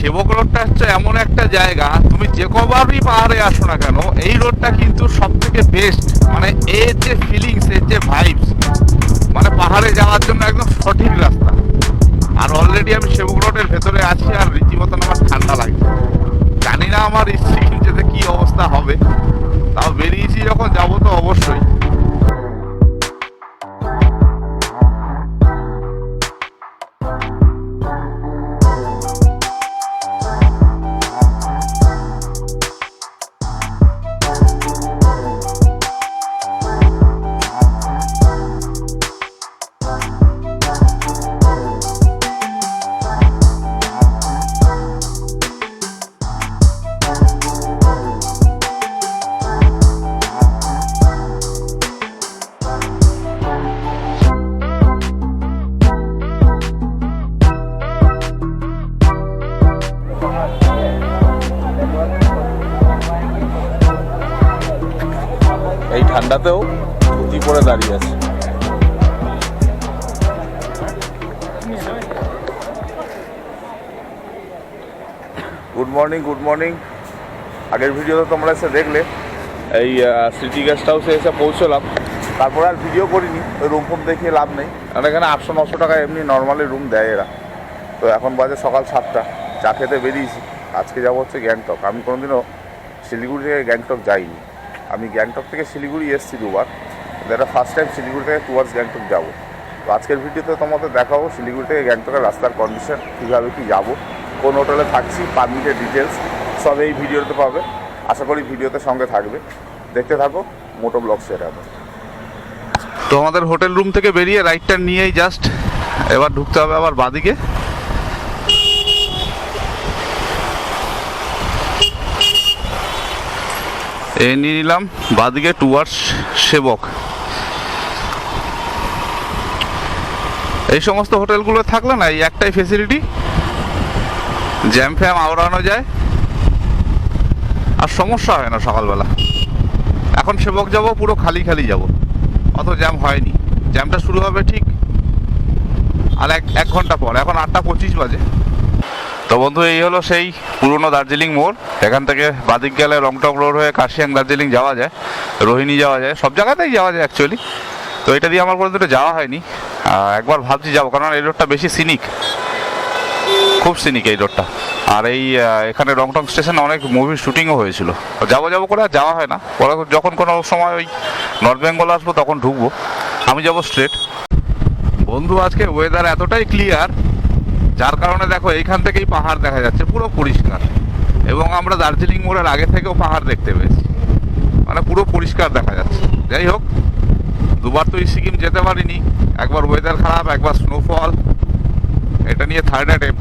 সেবক রোডটা হচ্ছে এমন একটা জায়গা, তুমি যে কবারই পাহাড়ে আসো না কেন, এই রোডটা কিন্তু সব থেকে বেস্ট মানে এর যে ফিলিংস এর যে ভাইবস মানে পাহাড়ে যাওয়ার জন্য একদম সঠিক রাস্তা। আর অলরেডি আমি সেবক রোডের ভেতরে আছি আর রীতিমতন আমার ঠান্ডা লাগছে। জানি না আমার স্ত্রী যেতে কি অবস্থা হবে, তাও বেরিয়েছি যখন, যাব তো অবশ্যই। আগের ভিডিওতে তোমরা এসে দেখলে। এই সিটি গেস্ট হাউসে এসে পৌঁছলাম। তারপর আর ভিডিও করিনি, ওই রুম ফুম দেখিয়ে লাভ নেই। কারণ এখানে আটশো, নশো টাকা এমনি নর্মালি রুম দেয় এরা। তো এখন বাজে সকাল সাতটা, চা খেতে বেরিয়েছি। আজকে যাব হচ্ছে গ্যাংটক। আমি কোনোদিনও শিলিগুড়ি থেকে গ্যাংটক যাইনি। আমি গ্যাংটক থেকে শিলিগুড়ি এসেছি দুবার। এটা ফার্স্ট টাইম শিলিগুড়ি থেকে টুয়ার্ডস গ্যাংটক যাব। তো আজকের ভিডিওতে তোমাদের দেখাবো শিলিগুড়ি থেকে গ্যাংটকের রাস্তার কন্ডিশন কীভাবে কী যাব। কোন হোটেলে থাকছি পারমিটের ডিটেলস সব এই ভিডিওতে পাবে। আশা করি ভিডিওতে সঙ্গে থাকবে। দেখতে থাকো, মোটো ব্লগ সেট হবে। তো আমাদের হোটেল রুম থেকে বেরিয়ে রাইটটা নিয়েই জাস্ট এবার ঢুকতে হবে আবার বাদিকে। এ নিয়ে নিলাম বাদিকে টুয়ার্স সেবক। এই সমস্ত হোটেলগুলো থাকলে না, এই একটাই ফেসিলিটি জ্যাম ফ্যাম আওড়ানো যায়। আর সমস্যা হয় না সকালবেলা। এখন সেবক যাব, পুরো খালি খালি যাব। অত জ্যাম হয়নি। জ্যামটা শুরু হবে ঠিক আর এক এক ঘণ্টা পর। এখন আটটা পঁচিশ বাজে। তো বন্ধু, এই হলো সেই পুরনো দার্জিলিং মোড়। এখান থেকে বাদিক গেলে রংটং রোড হয়ে কাশিয়াং দার্জিলিং যাওয়া যায়। রোহিণী যাওয়া যায়। সব জায়গাতেই যাওয়া যায় অ্যাকচুয়ালি তো এটা দিয়ে আমার পর্যন্ত যাওয়া হয়নি। একবার ভাবছি যাব, কারণ এই রোডটা বেশি সিনিক খুব সিনিক এই রোডটা আর এই এখানে রংটং স্টেশনে অনেক মুভির শুটিংও হয়েছিল। যাব যাব করে আর যাওয়া হয় না। পরে যখন কোনো সময় ওই নর্থ বেঙ্গল আসব তখন ঢুকবো। আমি যাব স্ট্রেট বন্ধু, আজকে ওয়েদার এতটাই ক্লিয়ার যার কারণে দেখো এইখান থেকেই পাহাড় দেখা যাচ্ছে, পুরো পরিষ্কার। এবং আমরা দার্জিলিং মোড়ের আগে থেকেও পাহাড় দেখতে পেয়েছি। মানে পুরো পরিষ্কার দেখা যাচ্ছে। যাই হোক, দুবার তো সিকিম যেতে পারিনি। একবার ওয়েদার খারাপ, একবার স্নোফল এটা নিয়ে থার্ড অ্যাটেম্প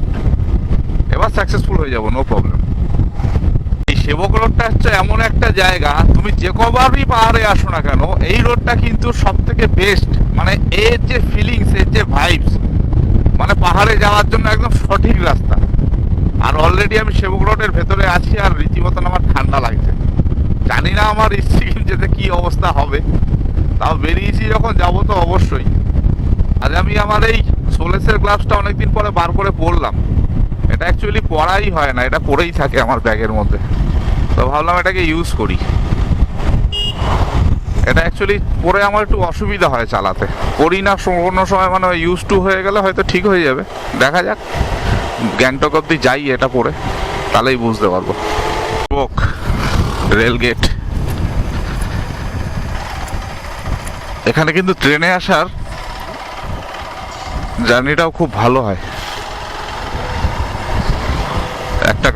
এবার সাকসেসফুল হয়ে যাব নো প্রবলেম এই সেবক রোডটা হচ্ছে এমন একটা জায়গা, তুমি যে কবারই পাহাড়ে আসো না কেন, এই রোডটা কিন্তু সব থেকে বেস্ট মানে এর যে ফিলিংস এর যে ভাইবস মানে পাহাড়ে যাওয়ার জন্য একদম সঠিক রাস্তা। আর অলরেডি আমি সেবক রোডের ভেতরে আছি আর রীতিমতন আমার ঠান্ডা লাগছে। জানি না আমার সিকিম যেতে কি অবস্থা হবে, তাও বেরিয়েছি যখন যাব তো অবশ্যই। আজ আমি আমার এই সোলেসের গ্লাভসটা অনেকদিন পরে বার করে পরলাম। এটা অ্যাকচুয়ালি পরাই হয় না, এটা পরেই থাকে আমার ব্যাগের মধ্যে। তো ভাবলাম এটাকে ইউজ করি। এটা অ্যাকচুয়ালি পরে আমার একটু অসুবিধা হয় চালাতে। করি না, কোনো সময় মানে ইউজ টু হয়ে গেলে হয়তো ঠিক হয়ে যাবে। দেখা যাক। গ্যাংটক অব্দি যাই এটা পরে তাহলেই বুঝতে পারব। ওক রেল গেট এখানে কিন্তু ট্রেনে আসার জার্নিটাও খুব ভালো হয়।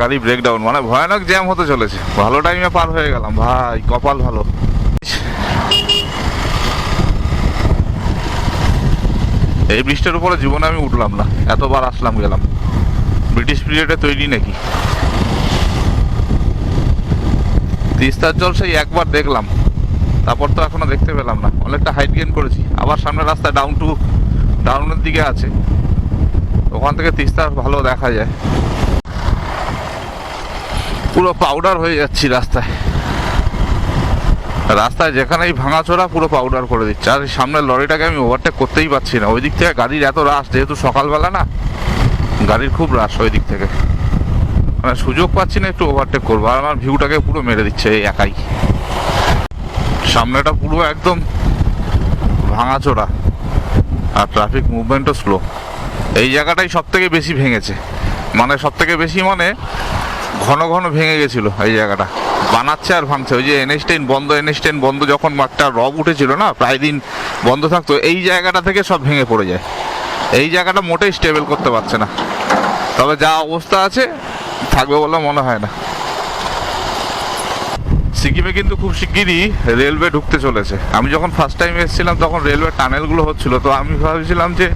গাড়ি ব্রেকডাউন মানে ভয়ানক জ্যাম হতে চলেছে। ভালো টাইমে পার হয়ে গেলাম। ভাই, কপাল ভালো। এই বৃষ্টির উপরে জীবনে আমি উঠলাম না। এতবার আসলাম, গেলাম। ব্রিটিশ পিরিয়ডে তৈরি নাকি? তিস্তার জল সেই একবার দেখলাম। তারপর তো এখনও দেখতে পেলাম না। অনেকটা হাইট গেন করেছি। আবার সামনে রাস্তা ডাউন টু ডাউনের দিকে আছে। ওখান থেকে তিস্তা ভালো দেখা যায়। পুরো পাউডার হয়ে যাচ্ছি রাস্তায়। রাস্তায় যেখানেই ভাঙাচোরা, পুরো পাউডার করে দিচ্ছে। আর সামনের লরিটাকে আমি ওভারটেক করতেই পারছি না। ওই দিক থেকে গাড়ির এত রাশ যেহেতু সকালবেলা না, গাড়ির খুব রাশ ওই দিক থেকে। মানে সুযোগ পাচ্ছি না একটু ওভারটেক করব। আর আমার ভিউটাকে পুরো মেরে দিচ্ছে এই একাই। সামনেটা পুরো একদম ভাঙাচোরা। আর ট্রাফিক মুভমেন্টও স্লো এই জায়গাটাই সব থেকে বেশি ভেঙেছে। মানে সব থেকে বেশি মানে ঘন ঘন ভেঙে গেছিল এই জায়গাটা। বানাচ্ছে আর ভাঙছে। ওই যে এনএস টেন বন্ধ এনএস টেন বন্ধ যখন মাঠটা রব উঠেছিল না, প্রায় দিন বন্ধ থাকতো, এই জায়গাটা থেকে সব ভেঙে পড়ে যায়। এই জায়গাটা মোটেই স্টেবল করতে পারছে না। তবে যা অবস্থা আছে, থাকবে বলে মনে হয় না। সিকিমে কিন্তু খুব শিগগিরই রেলওয়ে ঢুকতে চলেছে। আমি যখন ফার্স্ট টাইম এসেছিলাম, তখন রেলওয়ে টানেলগুলো হচ্ছিল। তো আমি ভাবছিলাম যে,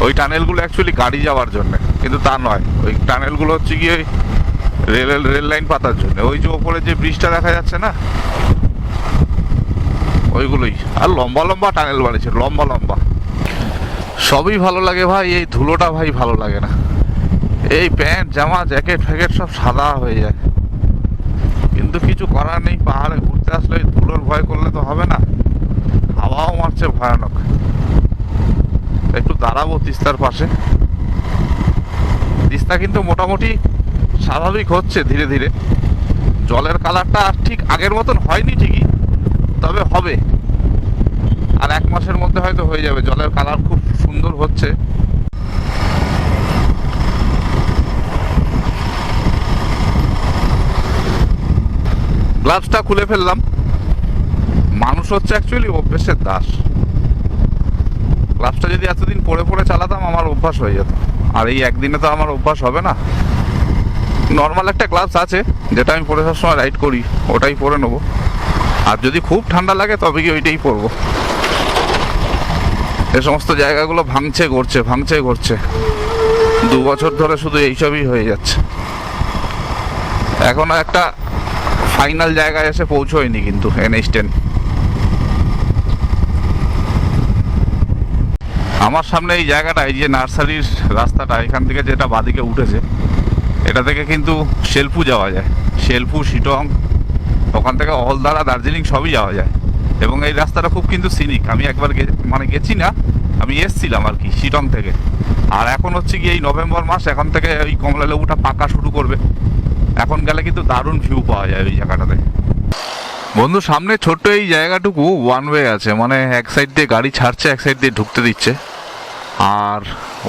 ওই টানেলগুলো অ্যাকচুয়ালি গাড়ি যাওয়ার জন্য। কিন্তু তা নয়। ওই টানেলগুলো হচ্ছে গিয়ে রেল রেল লাইন পাতার জন্য। ওই যে ওপরে যে ব্রিজটা দেখা যাচ্ছে না? ওইগুলোই। আর লম্বা লম্বা টানেল বানিয়েছে, লম্বা লম্বা। সবই ভালো লাগে ভাই, এই ধুলোটা ভাই ভালো লাগে না। এই প্যান্ট, জামা, জ্যাকেট, ফ্যাকেট সব সাদা হয়ে যায়। কিন্তু কিছু করার নেই, পাহাড়ে ঘুরতে আসলে এই ধুলোর ভয় করলে তো হবে না। হাওয়াও মারছে ভয়ানক। একটু দাঁড়াবো তিস্তার পাশে। তিস্তা কিন্তু মোটামুটি স্বাভাবিক হচ্ছে ধীরে ধীরে। জলের কালারটা আর ঠিক আগের মতন হয়নি ঠিকই, তবে হবে। আর এক মাসের মধ্যে হয়তো হয়ে যাবে, জলের কালার খুব সুন্দর হচ্ছে। গ্লাভসটা খুলে ফেললাম। মানুষ হচ্ছে অ্যাকচুয়ালি অভ্যেসের দাস। গ্লাভসটা যদি এতদিন পরে পরে চালাতাম, আমার অভ্যাস হয়ে যেত। আর এই একদিনে তো আমার অভ্যাস হবে না। নর্মাল একটা গ্লাভস আছে, যেটা আমি পরে সবসময় রাইড করি, ওটাই পরে নেব। আর যদি খুব ঠান্ডা লাগে তবে কি ওইটাই পরবো। এ সমস্ত জায়গাগুলো ভাঙছে ঘুরছে ভাঙছে ঘুরছে দু বছর ধরে শুধু এইসবই হয়ে যাচ্ছে। এখনও একটা ফাইনাল জায়গায় এসে পৌঁছয়নি কিন্তু এনএইচ টেন আমার সামনে এই জায়গাটা এই যে নার্সারির রাস্তাটা, এখান থেকে যেটা বাদিকে উঠেছে এটা থেকে কিন্তু শেলফু যাওয়া যায়। শেলফু, শিটং, ওখান থেকে অলদারা দার্জিলিং সবই যাওয়া যায়। এবং এই রাস্তাটা খুব কিন্তু সিনিক আমি একবার মানে গেছি না, আমি এসছিলাম আর কি শিটং থেকে। আর এখন হচ্ছে কি এই নভেম্বর মাস, এখন থেকে ওই কমলা লেবুটা পাকা শুরু করবে। এখন গেলে কিন্তু দারুণ ভিউ পাওয়া যায় ওই জায়গাটাতে। বন্ধু, সামনে ছোট্ট এই জায়গাটুকু ওয়ান ওয়ে আছে। মানে এক সাইড দিয়ে গাড়ি ছাড়ছে, এক সাইড দিয়ে ঢুকতে দিচ্ছে। আর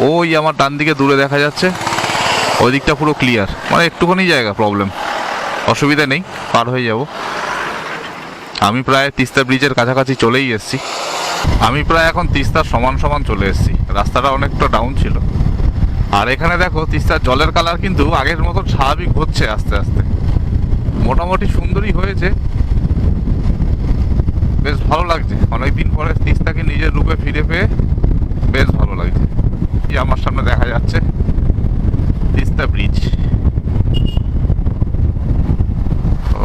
ওই আমার ডান দিকে দূরে দেখা যাচ্ছে। ওই দিকটা পুরো ক্লিয়ার মানে একটুখানি জায়গা প্রবলেম অসুবিধা নেই, পার হয়ে যাব। আমি প্রায় তিস্তা ব্রিজের কাছাকাছি চলেই এসেছি। আমি প্রায় এখন তিস্তার সমান সমান চলে এসেছি। রাস্তাটা অনেকটা ডাউন ছিল। আর এখানে দেখো, তিস্তার জলের কালার কিন্তু আগের মতো স্বাভাবিক হচ্ছে আস্তে আস্তে। মোটামুটি সুন্দরই হয়েছে। বেশ ভালো লাগছে। অনেকদিন পরে তিস্তাকে নিজের রূপে ফিরে পেয়ে বেশ ভালো লাগছে। এই আমার সামনে দেখা যাচ্ছে। তিস্তা ব্রিজ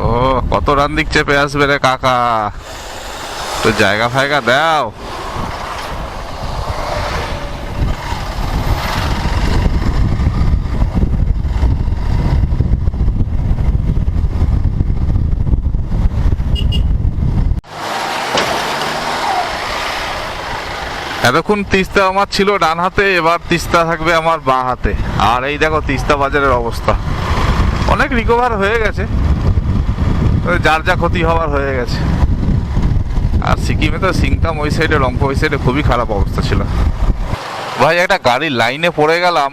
ও কত রান দিক চেপে আসবে রে কাকা? তো জায়গা ফায়গা দাও। এতক্ষণ তিস্তা আমার ছিল ডান হাতে, এবার তিস্তা থাকবে আমার বাঁ হাতে। আর এই দেখো তিস্তা বাজারের অবস্থা। অনেক রিকভার হয়ে গেছে। যার যা ক্ষতি হওয়ার হয়ে গেছে। আর সিকিমে তো সিংতাম ওই সাইডে রংপুর ওই সাইডে খুবই খারাপ অবস্থা ছিল। ভাই, একটা গাড়ির লাইনে পড়ে গেলাম।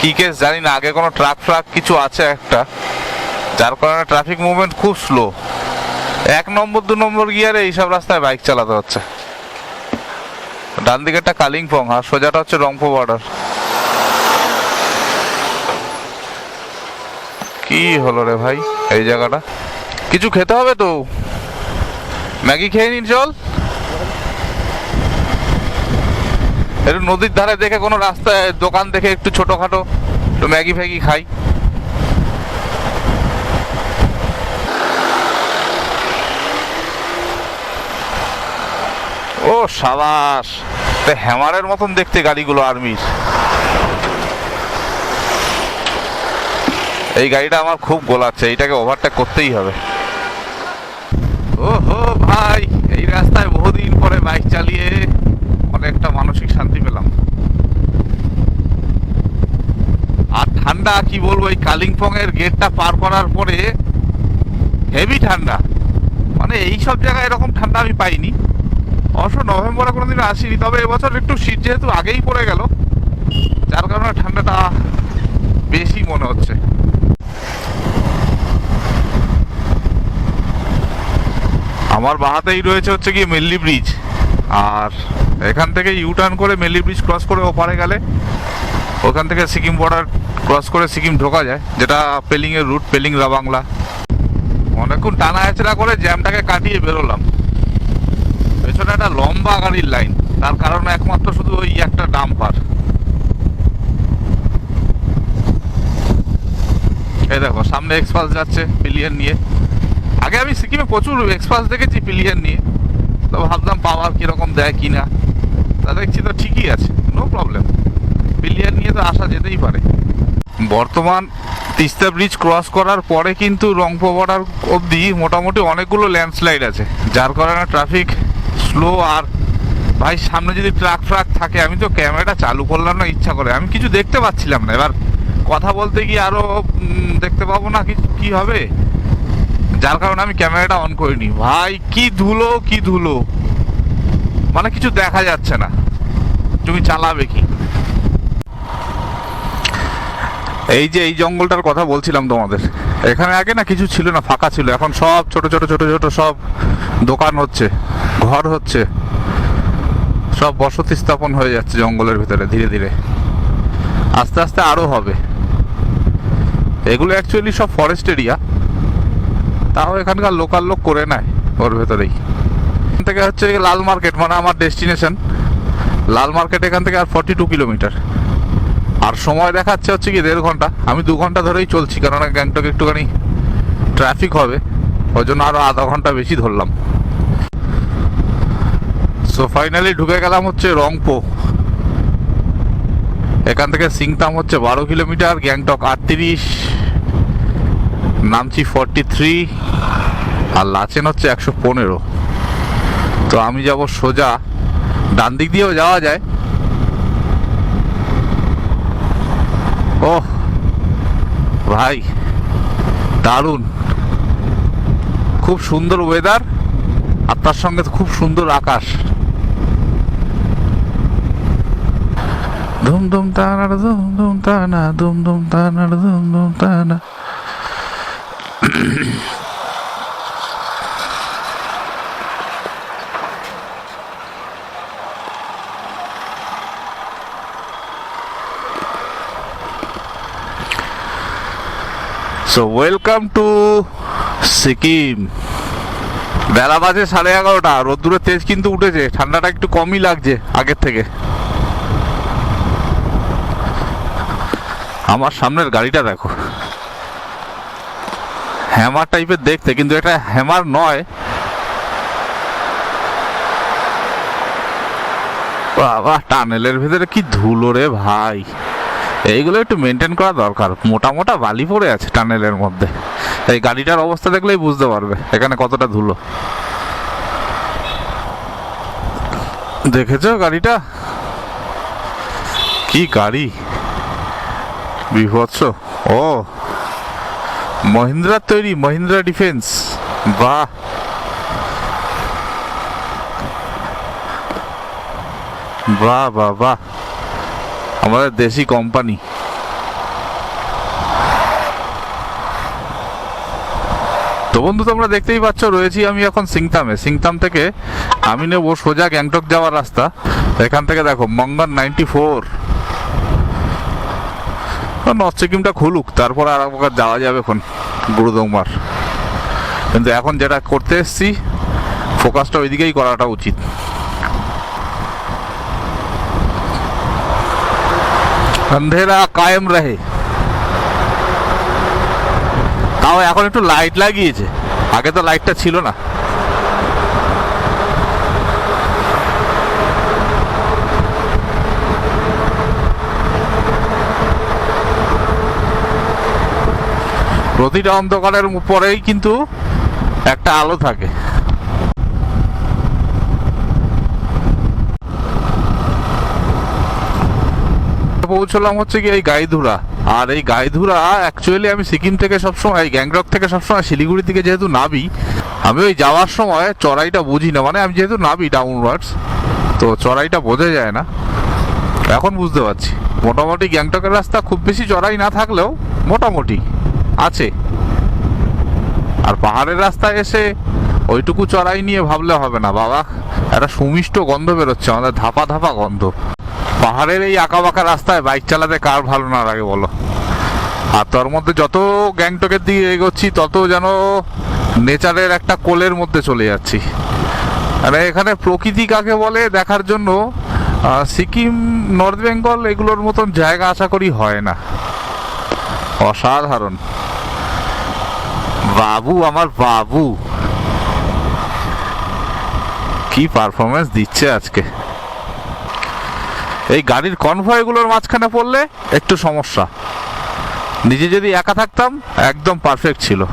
কি কেস জানি না, আগে কোনো ট্রাক ফ্রাক কিছু আছে একটা। যার কারণে ট্রাফিক মুভমেন্ট খুব স্লো এক নম্বর, দু নম্বর গিয়ারে এইসব রাস্তায় বাইক চালাতে হচ্ছে। ডান দিকেরটা কালিম্পং, আর সোজাটা হচ্ছে রংপুর বর্ডার কি হলো রে ভাই, এই জায়গাটা? কিছু খেতে হবে তো? ম্যাগি খেয়ে নিন, চল। একটু নদীর ধারে দেখে কোনো রাস্তায়, দোকান দেখে একটু ছোটখাটো একটু ম্যাগি ফ্যাগি খাই। ও সাবাস। হ্যামারের মতন দেখতে গাড়িগুলো আর্মির। এই গাড়িটা আমার খুব গোলাচ্ছে, এইটাকে ওভারটেক করতেই হবে। ও হো ভাই, এই রাস্তায় বহুদিন পরে বাইক চালিয়ে অনেকটা মানসিক শান্তি পেলাম। আর ঠান্ডা, কি বলব, এই কালিম্পং এর গেটটা পার করার পরে হেভি ঠান্ডা। মানে এই সব জায়গায় এরকম ঠান্ডা আমি পাইনি। অবশ্য নভেম্বরে কোনোদিন আসিনি, তবে এবছর একটু শীত যেহেতু আগেই পড়ে গেল, যার কারণে ঠান্ডাটা বেশি মনে হচ্ছে। আমার বাহাতেই রয়েছে হচ্ছে কি মেল্লি ব্রিজ, আর এখান থেকে ইউ টার্ন করে মেল্লি ব্রিজ ক্রস করে ওপারে গেলে, ওখান থেকে সিকিম বর্ডার ক্রস করে সিকিম ঢোকা যায়, যেটা পেলিংয়ের রুট পেলিং রাবাংলা। অনেকক্ষণ টানা হেঁচড়া করে জ্যামটাকে কাটিয়ে বেরোলাম। পেছনে একটা লম্বা গাড়ির লাইন তার কারণ একমাত্র শুধু ওই একটা ডাম্পার এই দেখো, সামনে এক্সপালস যাচ্ছে পিলিয়ন নিয়ে। আগে আমি সিকিমে প্রচুর এক্সপালস দেখেছি পিলিয়ন নিয়ে। তো ভাবলাম পাওয়ার কীরকম দেয় কি না। তা দেখছি তো ঠিকই আছে নো প্রবলেম পিলিয়ন নিয়ে তো আসা যেতেই পারে। বর্তমান তিস্তা ব্রিজ ক্রস করার পরে কিন্তু রংপো বর্ডার অবধি মোটামুটি অনেকগুলো ল্যান্ডস্লাইড আছে। যার কারণে ট্রাফিক স্লো আর ভাই সামনে যদি ট্রাক ফ্রাক থাকে আমি তো ক্যামেরাটা চালু করলাম না ইচ্ছা করে। আমি কিছু দেখতে পাচ্ছিলাম না। এবার কথা বলতে গিয়ে আরও উম, দেখতে পাবো না কি হবে। যার কারণে আমি ক্যামেরাটা অন করিনি। ভাই কি ধুলো কি ধুলো। মানে কিছু দেখা যাচ্ছে না। তুমি চালাবে কি? এই যে এই জঙ্গলটার কথা বলছিলাম তোমাদের। এখানে আগে না কিছু ছিল না ফাঁকা ছিল। এখন সব ছোট ছোট ছোট ছোট সব দোকান হচ্ছে, ঘর হচ্ছে, সব বসতি স্থাপন হয়ে যাচ্ছে জঙ্গলের ভিতরে ধীরে ধীরে। আস্তে আস্তে আরও হবে। এগুলো অ্যাকচুয়ালি সব ফরেস্ট এরিয়া তাও এখানকার লোকাল লোক করে নেয় ওর ভেতরেই। এখান থেকে হচ্ছে লাল মার্কেট মানে আমার ডেস্টিনেশন লাল মার্কেট এখান থেকে আর ফর্টি টু কিলোমিটার। আর সময় দেখাচ্ছে হচ্ছে কি দেড় ঘণ্টা। আমি দু ঘণ্টা ধরেই চলছি, কেননা গ্যাংটক একটুখানি ট্রাফিক হবে। ওই জন্য আরও আধা ঘণ্টা বেশি ধরলাম। সো ফাইনালি ঢুকে গেলাম হচ্ছে রংপো এখান থেকে সিংতাম হচ্ছে বারো কিলোমিটার, গ্যাংটক আটত্রিশ, নামছি ফর্টি থ্রি আর লাচেন হচ্ছে একশো পনেরো। তো আমি যাব সোজা, ডান দিক দিয়েও যাওয়া যায়। ওহ, ভাই, দারুণ। খুব সুন্দর ওয়েদার আর তার সঙ্গে খুব সুন্দর আকাশ। ধুম ধুম টানা ধুম ধুম টানা ধুম ধুম টানা ধুম ধুম টানা সো ওয়েলকাম টু সিকিম। বেলা বাজে সাড়ে এগারোটা, রোদ্দুরের তেজ কিন্তু উঠেছে, ঠান্ডাটা একটু কমই লাগছে আগের থেকে। আমার সামনের গাড়িটা দেখো। হ্যামার টাইপের দেখতে, কিন্তু এটা হ্যামার নয়। বাবা, টানেলের ভেতরে কি ধুলো রে ভাই। এইগুলো একটু মেনটেন করা দরকার। মোটা মোটা বালি পড়ে আছে টানেলের মধ্যে। এই গাড়িটার অবস্থা দেখলেই বুঝতে পারবে, এখানে কতটা ধুলো। দেখেছ গাড়িটা? কি গাড়ি? বিভৎস। ও, মহিন্দ্রার তৈরি, মহিন্দ্রা ডিফেন্স। বাহ! বাহ বাহ বাহ। আমাদের দেশি কোম্পানি তো বন্ধু, তোমরা দেখতেই পাচ্ছ, রয়েছি আমি এখন সিংতামে। সিংতাম থেকে আমি নেব সোজা গ্যাংটক যাওয়ার রাস্তা। এখান থেকে দেখো, মঙ্গন নাইনটি ফোর নর্থ সিকিমটা খুলুক, তারপর আর একবার যাওয়া যাবে এখন গুরুদংমার। কিন্তু এখন যেটা করতে এসছি ফোকাসটা ওইদিকেই করাটা উচিত। অন্ধেরা কায়েম রাহে। তাও এখন একটু লাইট লাগিয়েছে। আগে তো লাইটটা ছিল না। প্রতিটা অন্ধকারের উপরেই কিন্তু একটা আলো থাকে। পৌঁছলাম হচ্ছে কি এই গাইধুরা। আর এই গাইধুরা অ্যাকচুয়ালি আমি সিকিম থেকে সবসময় গ্যাংটক থেকে সবসময়, শিলিগুড়ি থেকে যেহেতু নাবি আমি ওই যাওয়ার সময় চড়াইটা বুঝি না। মানে আমি যেহেতু নাবি ডাউনওয়ার্ডস তো চড়াইটা বোঝা যায় না। এখন বুঝতে পারছি। মোটামুটি গ্যাংটকের রাস্তা খুব বেশি চড়াই না থাকলেও মোটামুটি আছে। আর পাহাড়ের রাস্তায় এসে ওইটুকু চড়াই নিয়ে ভাবলে হবে না। বাবা, একটা সুমিষ্ট গন্ধ বেরোচ্ছে, আমাদের ধাপা ধাপা গন্ধ। পাহাড়ের এই আঁকা বাঁকা রাস্তায় বাইক চালাতে কার ভালো না লাগে বলো? আর তার মধ্যে যত গ্যাংটকের দিকে এগোচ্ছি, তত যেন নেচারের একটা কোলের মধ্যে চলে যাচ্ছি। মানে এখানে প্রকৃতি কাকে বলে দেখার জন্য সিকিম, নর্থ বেঙ্গল এগুলোর মতন জায়গা আশা করি হয় না। অসাধারণ। বাবু, আমার বাবু। কি পারফরমেন্স দিচ্ছে আজকে? এই গাড়ির কনভয়গুলোর মাঝখানে পড়লে একটু সমস্যা। নিজে যদি একা থাকতাম, একদম পারফেক্ট ছিল।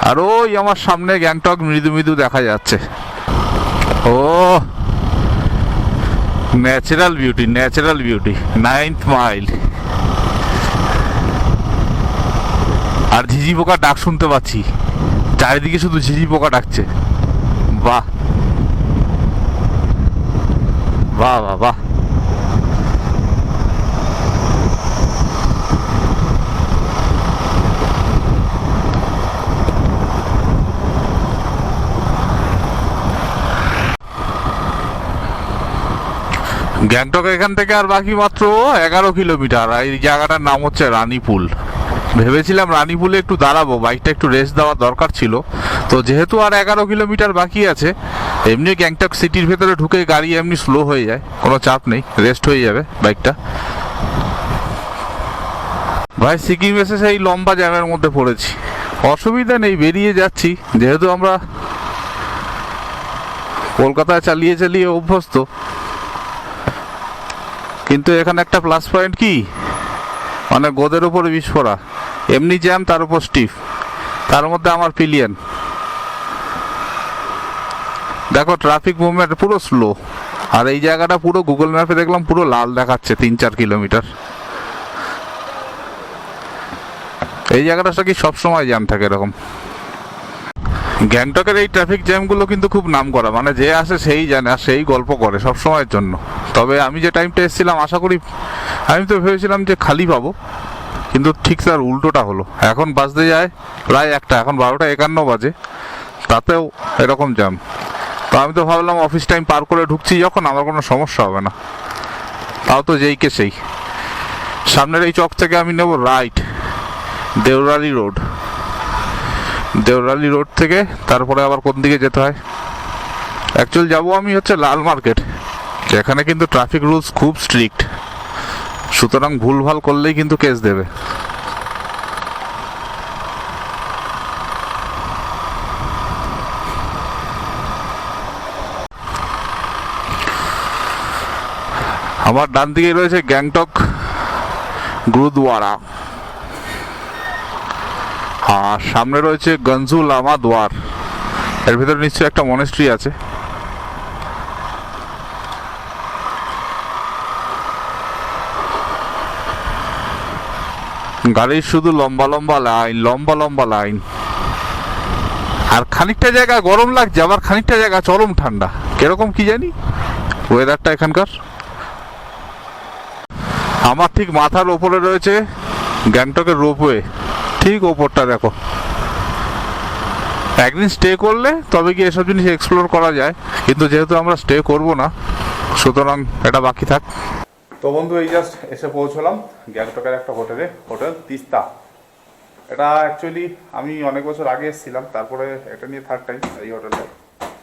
আর ওই আমার সামনে গ্যাংটক মৃদু মৃদু দেখা যাচ্ছে। ও natural beauty natural beauty ninth mile আর ঝিঝি পোকা ডাক শুনতে পাচ্ছি। চারিদিকে শুধু ঝিঝি পোকা ডাকছে। বাহ। বাহ বাহ বাহ। গ্যাংটক এখান থেকে আর বাকি মাত্র এগারো কিলোমিটার। এই জায়গাটার নাম হচ্ছে রানীপুল। ভেবেছিলাম রানীপুলে একটু দাঁড়াবো, বাইকটা একটু রেস্ট দেওয়ার দরকার ছিল। তো যেহেতু আর এগারো কিলোমিটার বাকি আছে, এমনি গ্যাংটক সিটির ভেতরে ঢুকে গাড়ি এমনি স্লো হয়ে যায়, কোনো চাপ নেই রেস্ট হয়ে যাবে বাইকটা। ভাই, সিকিম এসে সেই লম্বা জ্যামের মধ্যে পড়েছি। অসুবিধা নেই, বেরিয়ে যাচ্ছি। যেহেতু আমরা কলকাতায় চালিয়ে চালিয়ে অভ্যস্ত কিন্তু এখানে একটা প্লাস পয়েন্ট কি? মানে গোদের উপরে বিস্ফোরা এমনি জ্যাম তার উপর স্টিফ তার মধ্যে আমার পিলিয়ন দেখো ট্রাফিক মুভমেন্ট পুরো স্লো আর এই জায়গাটা পুরো গুগল ম্যাপে দেখলাম, পুরো লাল দেখাচ্ছে তিন চার কিলোমিটার এই জায়গাটা কি সবসময় জ্যাম থাকে এরকম। গ্যাংটকের এই ট্রাফিক জ্যামগুলো কিন্তু খুব নাম করা মানে যে আসে সেই জানে আর সেই গল্প করে সব সময়ের জন্য। তবে আমি যে টাইমটা এসেছিলাম, আশা করি আমি তো ভেবেছিলাম যে খালি পাবো, কিন্তু ঠিক তার উল্টোটা হলো। এখন বাজতে যায় প্রায় একটা, এখন বারোটা একান্ন বাজে, তাতেও এরকম জ্যাম তো আমি তো ভাবলাম অফিস টাইম পার করে ঢুকছি, যখন আমার কোনো সমস্যা হবে না। তাও তো যেই কে সেই। সামনের এই চক থেকে আমি নেব right Deorali road Deorali road থেকে, তারপরে আবার কোন দিকে যেতে হয়? অ্যাকচুয়াল যাব আমি হচ্ছে লাল মার্কেট এখানে কিন্তু ট্রাফিক রুলস খুব স্ট্রিক্ট সুতরাং ভুলভাল করলেই কিন্তু কেস দেবে। আমার ডান দিকে রয়েছে গ্যাংটক, গুরুদুয়ারা। আর সামনে রয়েছে গঞ্জু লামা দোয়ার। এর ভিতরে নিশ্চয়ই একটা মনেস্ট্রি আছে। গাড়ির শুধু লম্বা লম্বা লাইন, লম্বা লম্বা লাইন। আর খানিকটা জায়গা গরম লাগছে, আবার খানিকটা জায়গা চরম ঠান্ডা। কীরকম কি জানি? ওয়েদারটা এখানকার। আমার ঠিক মাথার ওপরে রয়েছে গ্যাংটকের রোপওয়ে ঠিক ওপরটা দেখো। একদিন স্টে করলে তবে কি এসব জিনিস এক্সপ্লোর করা যায়। কিন্তু যেহেতু আমরা স্টে করব না, সুতরাং এটা বাকি থাক। তো বন্ধু, এই জাস্ট এসে পৌঁছলাম গ্যাংটকের একটা হোটেলে, হোটেল তিস্তা। এটা অ্যাকচুয়ালি আমি অনেক বছর আগে এসেছিলাম, তারপরে এটা নিয়ে থার্ড টাইম এই হোটেলটা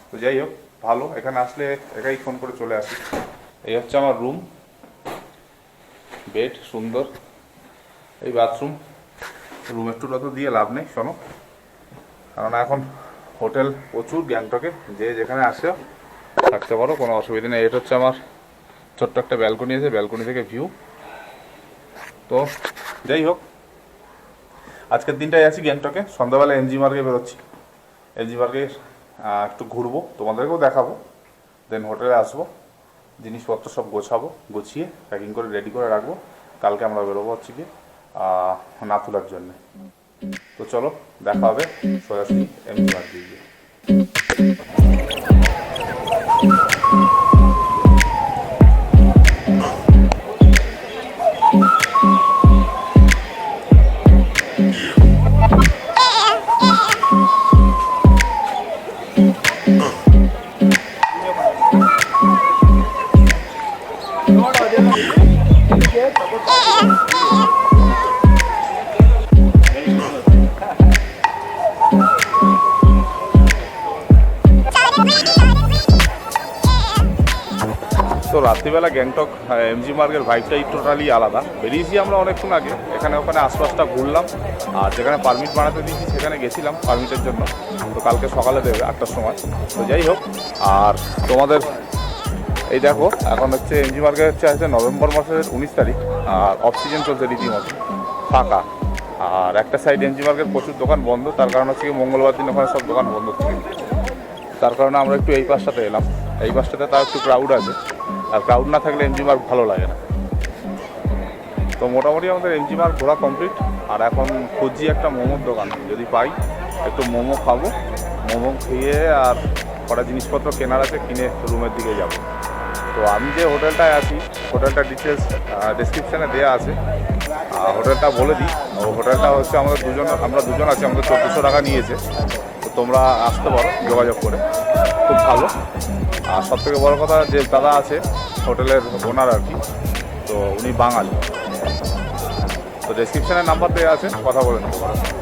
তো যাই হোক, ভালো, এখানে আসলে একাই ফোন করে চলে আসি। এই হচ্ছে আমার রুম বেড সুন্দর। এই বাথরুম রুমের টুলো তো দিয়ে লাভ নেই শোনো। কারণ এখন হোটেল প্রচুর গ্যাংটকে যে যেখানে আসে থাকতে পারো কোনো অসুবিধা নেই। এটা হচ্ছে আমার ছোট্ট একটা ব্যালকনি আছে ব্যালকনি থেকে ভিউ তো যাই হোক আজকের দিনটাই আছি গ্যাংটকে। সন্ধ্যাবেলা এনজি মার্গে বেরোচ্ছি। এনজি মার্গে একটু ঘুরবো তোমাদেরকেও দেখাবো। দেন হোটেলে আসব জিনিসপত্র সব গোছাবো গুছিয়ে প্যাকিং করে রেডি করে রাখব। কালকে আমরা বেরোবো হচ্ছে আহ, না তোলার জন্য। তো চলো দেখা হবে সোজাসুজি এমনি বাদ দিয়ে এমজি মার্গের ভাইবটাই টোটালি আলাদা। বেরিয়েছি আমরা অনেকক্ষণ আগে, এখানে ওখানে আশপাশটা ঘুরলাম, আর যেখানে পারমিট বানাতে দিয়েছি, সেখানে গেছিলাম পারমিটের জন্য। তো কালকে সকালে দেবে, আটটার সময়। তো যাই হোক, আর তোমাদের, এই দেখো, এখন হচ্ছে এমজি মার্গে হচ্ছে আছে নভেম্বর মাসের উনিশ তারিখ, আর অক্সিজেন চলছে রীতিমতো, ফাঁকা। আর একটা সাইড এমজি মার্কের প্রচুর দোকান বন্ধ, তার কারণ হচ্ছে কি, মঙ্গলবার দিন ওখানে সব দোকান বন্ধ থাকে তার কারণে আমরা একটু এই পাশটাতে এলাম। এই পাশটাতে তার একটু ক্রাউড আছে। আর ক্রাউড না থাকলে এমজি মার্ক ভালো লাগে না। তো মোটামুটি আমাদের এমজি মার্ক ঘোরা কমপ্লিট আর এখন খুঁজছি একটা মোমোর দোকান। যদি পাই, একটু মোমো খাব। মোমো খেয়ে আর কটা জিনিসপত্র কেনার আছে কিনে রুমের দিকে যাব। তো আমি যে হোটেলটায় আছি হোটেলটা ডিটেলস ডেসক্রিপশানে দেওয়া আছে। আর হোটেলটা বলে দিই হোটেলটা হচ্ছে আমাদের দুজন, আমরা দুজন আছি, আমাদের চোদ্দোশো টাকা নিয়েছে। তো তোমরা আসতে পারো, যোগাযোগ করে। খুব ভালো। আর সব থেকে বড় কথা যে দাদা আছে, হোটেলের ওনার আর কি, তো উনি বাঙালি। তো ডেসক্রিপশানে নাম্বার দেওয়া আছে, কথা বলে নিতে